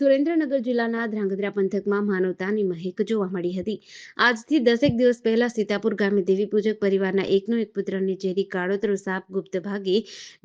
સુરેન્દ્રનગર જિલ્લાના ધ્રાંગધ્રા પંથકમાં માનવતાની મહેક જોવા મળી હતી. આજથી દસેક દિવસ પહેલા સીતાપુર ગામે દેવી પૂજક પરિવારના એકનો એક પુત્રની ઝેરી કાળોતરો સાપ ગુપ્ત ભાગે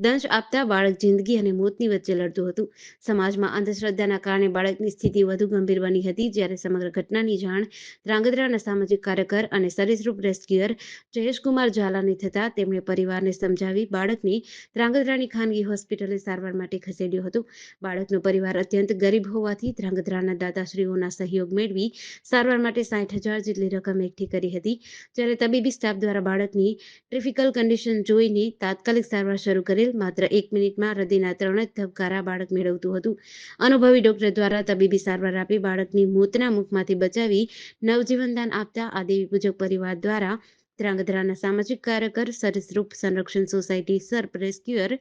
દંશ આપતા બાળક જિંદગી અને મોતની વચ્ચે લડતું હતું. સમાજમાં અંધશ્રદ્ધાના કારણે બાળકની સ્થિતિ વધુ ગંભીર બની હતી, જ્યારે સમગ્ર ઘટનાની જાણ ધ્રાંગધ્રાના સામાજિક કાર્યકર અને સરીસૃપ રેસ્ક્યુઅર જયેશકુમાર ઝાલાને થતાં તેમણે પરિવારને સમજાવી બાળકને ધ્રાંગધ્રાની ખાનગી હોસ્પિટલે સારવાર માટે ખસેડ્યો હતો. બાળકનો પરિવાર અત્યંત ગરીબ હોવાથી ધ્રાંગધ્રાના દાદાશ્રીઓના સહયોગ મેળવી સારવાર માટે સાઠ હજાર જેટલી રકમ એકઠી કરી હતી. જ્યારે તબીબી સ્ટાફ દ્વારા બાળકની ટ્રિફિકલ કન્ડિશન જોઈને તાત્કાલિક સારવાર શરૂ કરેલ, માત્ર એક મિનિટમાં હૃદયના ત્રણ જ ધબકારા બાળક મેળવતું હતું. અનુભવી ડોક્ટર દ્વારા તબીબી સારવાર આપી બાળકની મોતના મુખમાંથી બચાવી નવજીવનદાન આપતા આ દેવી પૂજક પરિવાર દ્વારા ધ્રાંગધ્રાના સામાજિક કાર્યકર સરીસૃપ સંરક્ષણ સોસાયટી સર્પ રેસ્ક્યુઅર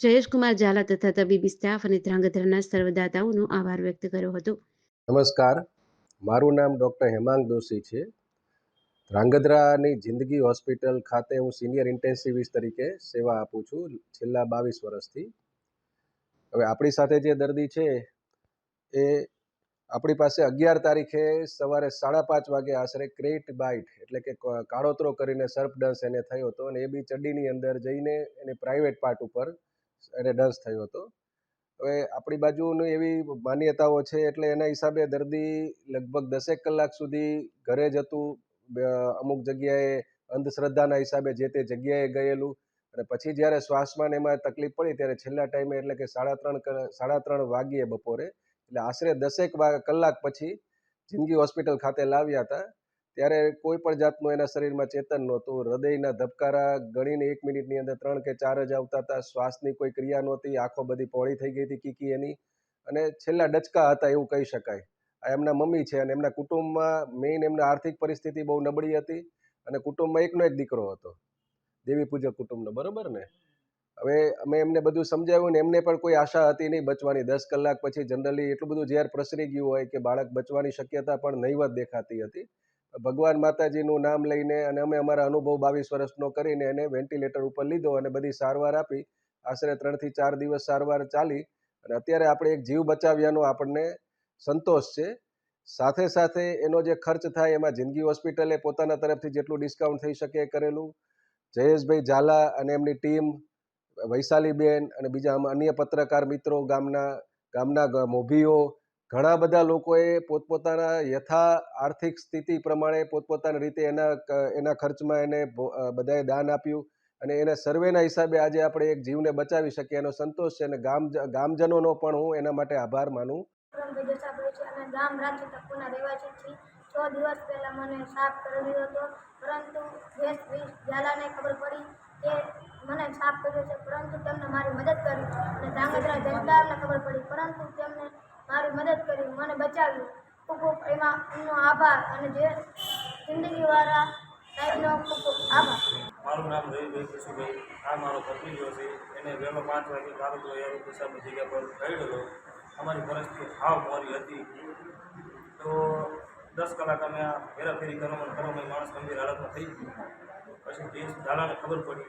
જયેશકુમાર ઝાલા તથા તબીબી સ્ટાફ અને ધ્રાંગધ્રાના સર્વદાતાઓનો આભાર વ્યક્ત કર્યો હતો. નમસ્કાર. મારું નામ ડૉક્ટર હેમાંગ દોશી છે. ધ્રાંગધ્રાની જિંદગી હોસ્પિટલ ખાતે હું સિનિયર ઇન્ટેન્સિવિસ્ટ તરીકે સેવા આપું છું છેલ્લા બાવીસ વર્ષથી. હવે આપણી સાથે જે દર્દી છે એ આપણી પાસે અગિયાર તારીખે સવારે સાડા પાંચ વાગે આશરે ક્રેટ બાઇટ, એટલે કે કાળોતરો કરીને સર્પ ડંસ એને થયો હતો અને એ બી ચડ્ડીની અંદર જઈને એને પ્રાઇવેટ પાર્ટ ઉપર એને ડંસ થયો હતો. હવે આપણી બાજુની એવી માન્યતાઓ છે, એટલે એના હિસાબે દર્દી લગભગ દસેક કલાક સુધી ઘરે જતું અમુક જગ્યાએ અંધશ્રદ્ધાના હિસાબે જે તે જગ્યાએ ગયેલું અને પછી જ્યારે શ્વાસમાં એમાં તકલીફ પડી ત્યારે છેલ્લા ટાઈમે એટલે કે સાડા ત્રણ સાડા ત્રણ વાગ્યે બપોરે એટલે આશરે દસેક કલાક પછી જિંદગી હોસ્પિટલ ખાતે લાવ્યા હતા. ત્યારે કોઈ પણ જાતનું એના શરીરમાં ચેતન નહોતું. હૃદયના ધબકારા ગણીને એક મિનિટની અંદર ત્રણ કે ચાર જ આવતા હતા. શ્વાસની કોઈ ક્રિયા નહોતી. આંખો બધી પહોળી થઈ ગઈ હતી કીકી એની. અને છેલ્લા ડચકા હતા એવું કહી શકાય. આ એમના મમ્મી છે અને એમના કુટુંબમાં મેઇન એમના આર્થિક પરિસ્થિતિ બહુ નબળી હતી અને કુટુંબમાં એકનો એક દીકરો હતો. દેવી પૂજક કુટુંબનો. બરોબર ને? હવે અમે એમને બધું સમજાવ્યું ને એમને પણ કોઈ આશા હતી નહીં બચવાની. દસ કલાક પછી જનરલી એટલું બધું ઝેર પ્રસરી ગયું હોય કે બાળક બચવાની શક્યતા પણ નહીવત દેખાતી હતી. ભગવાન માતાજીનું નામ લઈને અને અમે અમારા અનુભવ બાવીસ વર્ષનો કરીને એને વેન્ટિલેટર ઉપર લીધો અને બધી સારવાર આપી. આશરે ત્રણથી ચાર દિવસ સારવાર ચાલી અને અત્યારે આપણે એક જીવ બચાવ્યાનો આપણને સંતોષ છે. સાથે સાથે એનો જે ખર્ચ થાય એમાં જિંદગી હોસ્પિટલે પોતાના તરફથી જેટલું ડિસ્કાઉન્ટ થઈ શકે કરેલું. જયેશભાઈ ઝાલા અને એમની ટીમ વૈશાલીબેન અને બીજા અન્ય પત્રકાર મિત્રો ગામના ગામના મોભીઓ, ઘણા બધા લોકોએ પોતપોતાના યથા આર્થિક સ્થિતિ પ્રમાણે પોતપોતાની રીતે એના એના ખર્ચમાં એને બધાએ દાન આપ્યું અને એના સર્વેના હિસાબે આજે આપણે એક જીવને બચાવી શકીએ. એનો સંતોષ છે અને ગામ ગામજનોનો પણ હું એના માટે આભાર માનું. છ દિવસ પહેલાં મને સાફ કરી દીધો હતો, પરંતુ ગેસ વીસ ઝાલાને ખબર પડી. કે મને સાફ કર્યો છે, પરંતુ તેમને મારી મદદ કરી. અને ધ્રાંગધ્રા જનતાને ખબર પડી, પરંતુ તેમને મારી મદદ કરી, મને બચાવ્યું. ખૂબ ખૂબ એમાં એમનો આભાર અને જે જિંદગીવાળા સાહેબનો ખૂબ ખૂબ આભાર. મારું નામ રવિભાઈ કિશુભાઈ આ મારો ભત્રીજો છે. એને વહેલો પાંચ વાગે કારોતો એરો પેશાબની જગ્યા પર ચડ્યો અમારી પરિસ્થિતિ હાવ મોરી હતી. તો દસ કલાક અમે આ હેરાફેરી કરવામાં કરવામાં માણસ ગંભીર હાલતમાં થઈ ગયું. પછી જે ઝાલાને ખબર પડી,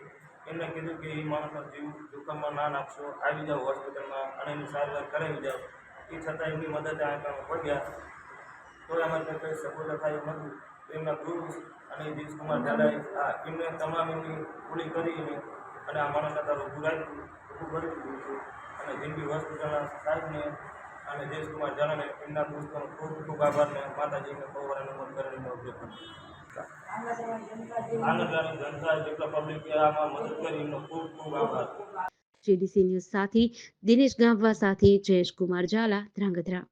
એમને કીધું કે એ માણસના જીવ જોખમમાં ના નાખશો, આવી જાઓ હોસ્પિટલમાં અને એની સારવાર કરાવી જાઓ. એ છતાં એમની મદદ આ કામ પડ્યા. તોય અમારે કંઈ કંઈ સપોર્ટ થાય એમ નહોતું. તો એમના ગુરુ અને કુમાર દાદાએ આ એમને તમામ એમની પૂરી કરીને અને આ માણસના તારું ઊભું રાખ્યું ઊભું કરી છે. અને જિંદગી હોસ્પિટલના સાહેબને અને જયેશકુમાર ઝાલાને એમના દોસ્તોનો ખૂબ ખૂબ આભાર ને માતાજીને પવારાને મત કરીને ઉપયોગ આનંદરાની જનતા જેટલા પબ્લિકે આમાં મદદ કરી એમનો ખૂબ ખૂબ આભાર. જેડીસી ન્યૂઝ સાથે દિનેશ ગામવા સાથે જયેશકુમાર ઝાલા ધ્રાંગધ્રા.